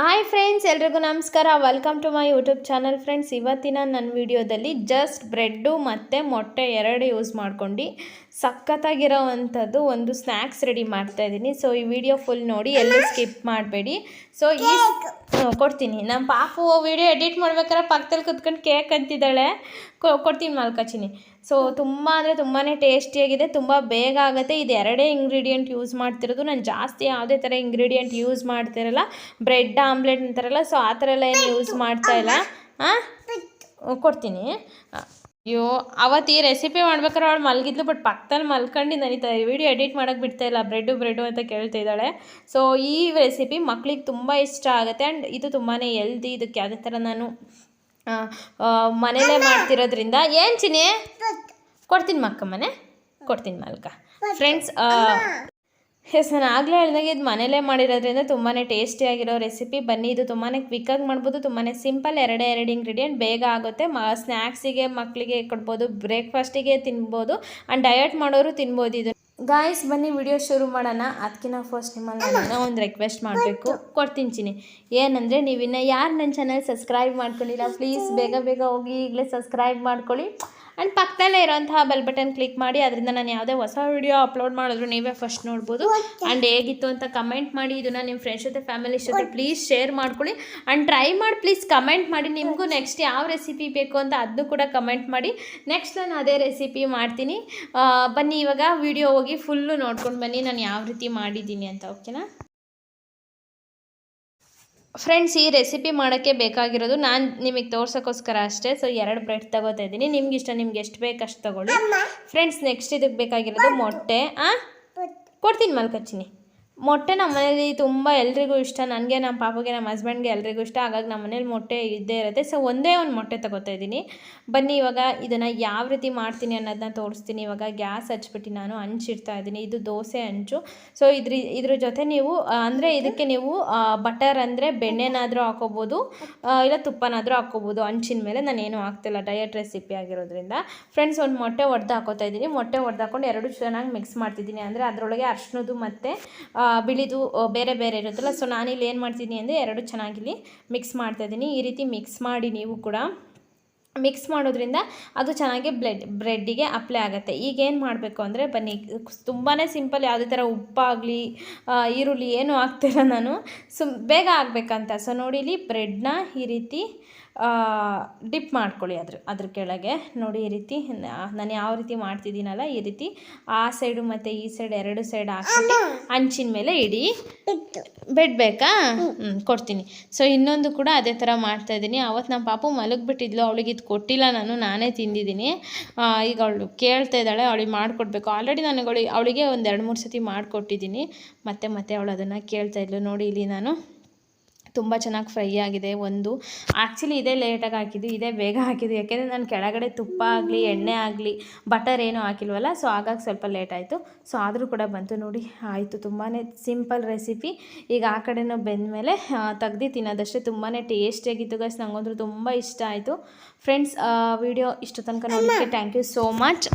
Hi friends ಎಲ್ರಿಗೂ ನಮಸ್ಕಾರ. Welcome to my YouTube channel friends ಇವತ್ತಿನ ನನ್ನ ವಿಡಿಯೋದಲ್ಲಿ ಜಸ್ಟ್ ಬ್ರೆಡ್ಡು ಮತ್ತು ಮೊಟ್ಟೆ ಎರಡು ಯೂಸ್ ಮಾಡ್ಕೊಂಡು. ಸಖತ್ತಾಗಿರೋ ಅಂಥದ್ದು ಒಂದು ಸ್ನ್ಯಾಕ್ಸ್ ರೆಡಿ ಮಾಡ್ತಾ ಇದ್ದೀನಿ. ಸೊ ಈ ವಿಡಿಯೋ ಫುಲ್ ನೋಡಿ ಎಲ್ಲೂ ಸ್ಕಿಪ್ ಮಾಡಬೇಡಿ. ಸೊ ಈ ಕೊಡ್ತೀನಿ. ನಮ್ಮ ಪಾಪು ವಿಡಿಯೋ ಎಡಿಟ್ ಮಾಡ್ಬೇಕಾದ್ರೆ ಪಕ್ಕದಲ್ಲಿ ಕುತ್ಕೊಂಡು ಕೇಕ್ ಅಂತಿದ್ದಾಳೆ. ಕೊ ಕೊಡ್ತೀನಿ ಮಲ್ಕಚಿನಿ ಸೊ ತುಂಬ ಅಂದರೆ ತುಂಬಾ ಟೇಸ್ಟಿಯಾಗಿದೆ ತುಂಬ ಬೇಗ ಆಗುತ್ತೆ. ಇದು ಎರಡೇ ಇಂಗ್ರೀಡಿಯೆಂಟ್ ಯೂಸ್ ಮಾಡ್ತಿರೋದು. ನಾನು ಜಾಸ್ತಿ ಯಾವುದೇ ಥರ ಇಂಗ್ರೀಡಿಯೆಂಟ್ ಯೂಸ್ ಮಾಡ್ತಿರಲ್ಲ. ಬ್ರೆಡ್ ಆಮ್ಲೆಟ್ ಅಂತಾರಲ್ಲ. ಸೊ ಆ ಥರ ಎಲ್ಲ ಏನು ಯೂಸ್ ಮಾಡ್ತಾ ಇಲ್ಲ. ಹಾಂ ಕೊಡ್ತೀನಿ. ಅಯ್ಯೋ ಅವತ್ತು ಈ ರೆಸಿಪಿ ಮಾಡ್ಬೇಕಾದ್ರೆ ಅವಳು ಮಲಗಿದ್ಲು ಬಟ್ ಪಕ್ಕದಲ್ಲಿ ಮಲ್ಕೊಂಡು ನನಗೆ ವಿಡಿಯೋ ಎಡಿಟ್ ಮಾಡೋಕ್ಕೆ ಬಿಡ್ತಾ ಇಲ್ಲ ಬ್ರೆಡ್ಡು ಬ್ರೆಡ್ಡು ಅಂತ ಕೇಳ್ತಾ ಇದ್ದಾಳೆ. ಸೊ ಈ ರೆಸಿಪಿ ಮಕ್ಳಿಗೆ ತುಂಬ ಇಷ್ಟ ಆಗುತ್ತೆ ಆ್ಯಂಡ್ ಇದು ತುಂಬಾ ಎಲ್ದಿ ಇದಕ್ಕೆ ಯಾವುದೇ ಥರ ನಾನು ಮನೇಲೇ ಮಾಡ್ತಿರೋದ್ರಿಂದ. ಏನು ಚಿನಿ ಕೊಡ್ತೀನಿ. ಮಕ್ಕ ಮನೆ ಕೊಡ್ತೀನಿ ಮಲ್ಕ. ಫ್ರೆಂಡ್ಸ್ ಎಸ್ ನಾನು ಆಗಲೇ ಹೇಳಿದಾಗ ಇದು ಮನೇಲೇ ಮಾಡಿರೋದ್ರಿಂದ ತುಂಬಾ ಟೇಸ್ಟಿಯಾಗಿರೋ ರೆಸಿಪಿ ಬನ್ನಿ, ಇದು ತುಂಬಾ ಕ್ವಿಕ್ಕಾಗಿ ಮಾಡ್ಬೋದು ತುಂಬಾ ಸಿಂಪಲ್ ಎರಡೇ ಎರಡು ಇಂಗ್ರೀಡಿಯೆಂಟ್ ಬೇಗ ಆಗುತ್ತೆ. ಮ ಸ್ನ್ಯಾಕ್ಸಿಗೆ ಮಕ್ಕಳಿಗೆ ಕೊಡ್ಬೋದು ಬ್ರೇಕ್ಫಾಸ್ಟಿಗೆ ತಿನ್ಬೋದು ಆ್ಯಂಡ್ ಡಯಟ್ ಮಾಡೋರು ತಿನ್ಬೋದು ಇದು. ಗಾಯ್ಸ್ ಬನ್ನಿ ವಿಡಿಯೋ ಶುರು ಮಾಡೋಣ. ಅದಕ್ಕಿಂತ ಫಸ್ಟ್ ನಿಮ್ಮಲ್ಲಿ ನಾನು ಒಂದು ರಿಕ್ವೆಸ್ಟ್ ಮಾಡಬೇಕು. ಕೊಡ್ತೀನಿ ಏನಂದರೆ ನೀವಿನ್ನ ಯಾರು ನನ್ನ ಚಾನಲ್ ಸಬ್ಸ್ಕ್ರೈಬ್ ಮಾಡ್ಕೊಂಡಿಲ್ಲ ಪ್ಲೀಸ್ ಬೇಗ ಬೇಗ ಹೋಗಿ ಈಗಲೇ ಸಬ್ಸ್ಕ್ರೈಬ್ ಮಾಡ್ಕೊಳ್ಳಿ. ಆ್ಯಂಡ್ ಪಕ್ಕದಲ್ಲೇ ಇರೋಂತಹ ಬೆಲ್ ಬಟನ್ ಕ್ಲಿಕ್ ಮಾಡಿ ಅದರಿಂದ ನಾನು ಯಾವುದೇ ಹೊಸ ವಿಡಿಯೋ ಅಪ್ಲೋಡ್ ಮಾಡಿದ್ರು ನೀವೇ ಫಸ್ಟ್ ನೋಡ್ಬೋದು. ಆ್ಯಂಡ್ ಹೇಗಿತ್ತು ಅಂತ ಕಮೆಂಟ್ ಮಾಡಿ ಇದನ್ನು ನಿಮ್ಮ ಫ್ರೆಂಡ್ಸ್ ಜೊತೆ ಫ್ಯಾಮಿಲಿ ಜೊತೆ ಪ್ಲೀಸ್ ಶೇರ್ ಮಾಡ್ಕೊಳ್ಳಿ. ಆ್ಯಂಡ್ ಟ್ರೈ ಮಾಡಿ ಪ್ಲೀಸ್ ಕಮೆಂಟ್ ಮಾಡಿ ನಿಮಗೂ ನೆಕ್ಸ್ಟ್ ಯಾವ ರೆಸಿಪಿ ಬೇಕು ಅಂತ ಅದನ್ನು ಕೂಡ ಕಮೆಂಟ್ ಮಾಡಿ. ನೆಕ್ಸ್ಟ್ ನಾನು ಅದೇ ರೆಸಿಪಿ ಮಾಡ್ತೀನಿ. ಬನ್ನಿ ಇವಾಗ ವಿಡಿಯೋ ಹೋಗಿ ಫುಲ್ಲು ನೋಡ್ಕೊಂಡು ಬನ್ನಿ ನಾನು ಯಾವ ರೀತಿ ಮಾಡಿದ್ದೀನಿ ಅಂತ ಓಕೆನಾ ಫ್ರೆಂಡ್ಸ್ ಈ ರೆಸಿಪಿ ಮಾಡೋಕ್ಕೆ ಬೇಕಾಗಿರೋದು ನಾನು ನಿಮಗೆ ತೋರ್ಸೋಕ್ಕೋಸ್ಕರ ಅಷ್ಟೇ. ಸೊ ಎರಡು ಬ್ರೆಡ್ ತಗೋತಾ ಇದ್ದೀನಿ. ನಿಮ್ಗೆ ಇಷ್ಟ ನಿಮ್ಗೆ ಎಷ್ಟು ಬೇಕು ಅಷ್ಟು ತಗೊಳ್ಳಿ. ಫ್ರೆಂಡ್ಸ್ ನೆಕ್ಸ್ಟ್ ಇದಕ್ಕೆ ಬೇಕಾಗಿರೋದು ಮೊಟ್ಟೆ ಆ? ಕೊಡ್ತೀನಿ ಮಲ್ಕಚ್ಚಿನಿ. ಮೊಟ್ಟೆ ನಮ್ಮ ಮನೇಲಿ ತುಂಬ ಎಲ್ರಿಗೂ ಇಷ್ಟ. ನನಗೆ ನಮ್ಮ ಪಾಪಗೆ ನಮ್ಮ ಹಸ್ಬೆಂಡ್ಗೆ ಎಲ್ರಿಗೂ ಇಷ್ಟ. ಹಾಗಾಗಿ ನಮ್ಮ ಮನೇಲಿ ಮೊಟ್ಟೆ ಇದ್ದೇ ಇರುತ್ತೆ. ಸೊ ಒಂದೇ ಒಂದು ಮೊಟ್ಟೆ ತಗೋತಾ ಇದ್ದೀನಿ. ಬನ್ನಿ, ಇವಾಗ ಇದನ್ನು ಯಾವ ರೀತಿ ಮಾಡ್ತೀನಿ ಅನ್ನೋದನ್ನ ತೋರಿಸ್ತೀನಿ. ಇವಾಗ ಗ್ಯಾಸ್ ಹಚ್ಬಿಟ್ಟು ನಾನು ಹಂಚಿಡ್ತಾ ಇದ್ದೀನಿ. ಇದು ದೋಸೆ ಹಂಚು ಸೊ ಇದ್ರ ಇದ್ರ ಜೊತೆ ನೀವು ಅಂದರೆ ಇದಕ್ಕೆ ನೀವು ಬಟರ್ ಅಂದರೆ ಬೆಣ್ಣೆನಾದರೂ ಹಾಕೋಬೋದು ಇಲ್ಲ ತುಪ್ಪನಾದರೂ ಹಾಕೋಬೋದು. ಹಂಚಿನ ಮೇಲೆ ನಾನು ಏನೂ ಹಾಕ್ತಿಲ್ಲ. ಡಯಟ್ ರೆಸಿಪಿ ಆಗಿರೋದ್ರಿಂದ. ಫ್ರೆಂಡ್ಸ್ ಒಂದು ಮೊಟ್ಟೆ ಒಡೆದು ಹಾಕೋತಾ ಇದ್ದೀನಿ. ಮೊಟ್ಟೆ ಒಡೆದು ಹಾಕೊಂಡು ಎರಡು ಚೆನ್ನಾಗಿ ಮಿಕ್ಸ್ ಮಾಡ್ತಿದ್ದೀನಿ. ಅಂದರೆ ಅದರೊಳಗೆ ಅರ್ಶಿನದು ಮತ್ತು ಬಿಳಿದು ಬೇರೆ ಬೇರೆ ಇರುತ್ತಲ್ಲ ಸೊ ನಾನಿಲ್ಲಿ ಏನು ಮಾಡ್ತೀನಿ ಅಂದರೆ ಎರಡು ಚೆನ್ನಾಗಿಲ್ಲಿ ಮಿಕ್ಸ್ ಮಾಡ್ತಾಯಿದ್ದೀನಿ ಈ ರೀತಿ ಮಿಕ್ಸ್ ಮಾಡಿ ನೀವು ಕೂಡ ಮಿಕ್ಸ್ ಮಾಡೋದ್ರಿಂದ ಅದು ಚೆನ್ನಾಗಿ ಬ್ಲೆಡ್ ಬ್ರೆಡ್ಡಿಗೆ ಅಪ್ಲೈ ಆಗುತ್ತೆ. ಈಗ ಏನು ಮಾಡಬೇಕು ಅಂದರೆ ಬನ್ನಿ ತುಂಬಾ ಸಿಂಪಲ್ ಯಾವುದೇ ಥರ ಉಪ್ಪಾಗಲಿ ಈರುಳ್ಳಿ ಏನೂ ಹಾಕ್ತಿಲ್ಲ ನಾನು. ಸುಮ್ ಬೇಗ ಆಗಬೇಕಂತ. ಸೊ ನೋಡಿ ಇಲ್ಲಿ ಬ್ರೆಡ್ನ ಈ ರೀತಿ ಡಿಪ್ ಮಾಡ್ಕೊಳ್ಳಿ ಅದ್ರ ಅದ್ರ ಕೆಳಗೆ. ನೋಡಿ ಈ ರೀತಿ ನಾನು ಯಾವ ರೀತಿ ಮಾಡ್ತಿದ್ದೀನಲ್ಲ ಈ ರೀತಿ ಆ ಸೈಡು ಮತ್ತು ಈ ಸೈಡ್ ಎರಡು ಸೈಡ್ ಹಾಕ್ಬಿಟ್ಟು ಹಂಚಿನ ಮೇಲೆ ಇಡಿ. ಬೆಡ್ ಬೇಕಾ? ಹ್ಞೂ ಕೊಡ್ತೀನಿ. ಸೊ ಇನ್ನೊಂದು ಕೂಡ ಅದೇ ಥರ ಮಾಡ್ತಾ ಇದ್ದೀನಿ. ಅವತ್ತು ನಮ್ಮ ಪಾಪು ಮಲಗಿಬಿಟ್ಟಿದ್ಲು ಅವಳಿಗೆ ಇದು ಕೊಟ್ಟಿಲ್ಲ ನಾನು ನಾನೇ ತಿಂದಿದ್ದೀನಿ. ಈಗ ಅವಳು ಕೇಳ್ತಾ ಇದ್ದಾಳೆ ಅವಳಿಗೆ ಮಾಡಿಕೊಡ್ಬೇಕು. ಆಲ್ರೆಡಿ ನನಗೆ ಅವಳಿಗೆ ಅವಳಿಗೆ ಒಂದು ಎರಡು ಮೂರು ಸತಿ ಮಾಡಿಕೊಟ್ಟಿದ್ದೀನಿ. ಮತ್ತೆ ಮತ್ತೆ ಅವಳು ಅದನ್ನು ಕೇಳ್ತಾ ಇದ್ಲು. ನೋಡಿ ಇಲ್ಲಿ ನಾನು. ತುಂಬ ಚೆನ್ನಾಗಿ ಫ್ರೈ ಆಗಿದೆ ಒಂದು. ಆ್ಯಕ್ಚುಲಿ ಇದೇ ಲೇಟಾಗಿ ಹಾಕಿದ್ದು ಇದೇ ಬೇಗ ಹಾಕಿದ್ದು. ಯಾಕೆಂದರೆ ನಾನು ಕೆಳಗಡೆ ತುಪ್ಪ ಆಗಲಿ ಎಣ್ಣೆ ಆಗಲಿ ಬಟರ್ ಏನೂ ಹಾಕಿಲ್ವಲ್ಲ ಸೊ ಹಾಗಾಗಿ ಸ್ವಲ್ಪ ಲೇಟ್ ಆಯಿತು. ಸೊ ಆದರೂ ಕೂಡ ಬಂತು ನೋಡಿ ಆಯಿತು. ತುಂಬಾ ಸಿಂಪಲ್ ರೆಸಿಪಿ ಈಗ ಆ ಕಡೆನೂ ಬೆಂದಮೇಲೆ ತೆಗ್ದು ತಿನ್ನೋದಷ್ಟೇ. ತುಂಬಾ ಟೇಸ್ಟಿಯಾಗಿತ್ತು ಗೈಸ್ ನನಗಂತೂ ತುಂಬ ಇಷ್ಟ ಆಯಿತು. ಫ್ರೆಂಡ್ಸ್ ವಿಡಿಯೋ ಇಷ್ಟು ತನಕ ನೋಡೋಕ್ಕೆ ಥ್ಯಾಂಕ್ ಯು ಸೋ ಮಚ್